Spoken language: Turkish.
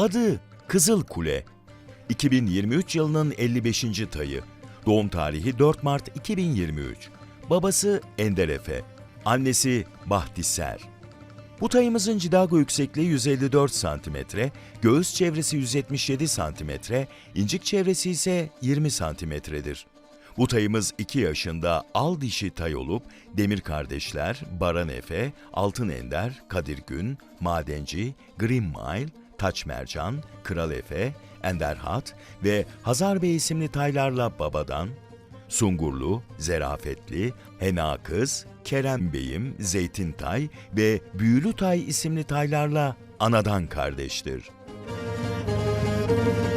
Adı Kızıl Kule. 2023 yılının 55. tayı. Doğum tarihi 4 Mart 2023. Babası Ender Efe. Annesi Bahtiser. Bu tayımızın cidago yüksekliği 154 cm, göğüs çevresi 177 cm, incik çevresi ise 20 cm'dir. Bu tayımız 2 yaşında al dişi tay olup Demir Kardeşler, Baran Efe, Altın Ender, Kadir Gün, Madenci, Green Mile, Taç Mercan, Kral Efe, Enderhat ve Hazar Bey isimli taylarla babadan, Sungurlu, Zerafetli, Hena Kız, Kerem Beyim, Zeytin Tay ve Büyülü Tay isimli taylarla anadan kardeştir. Müzik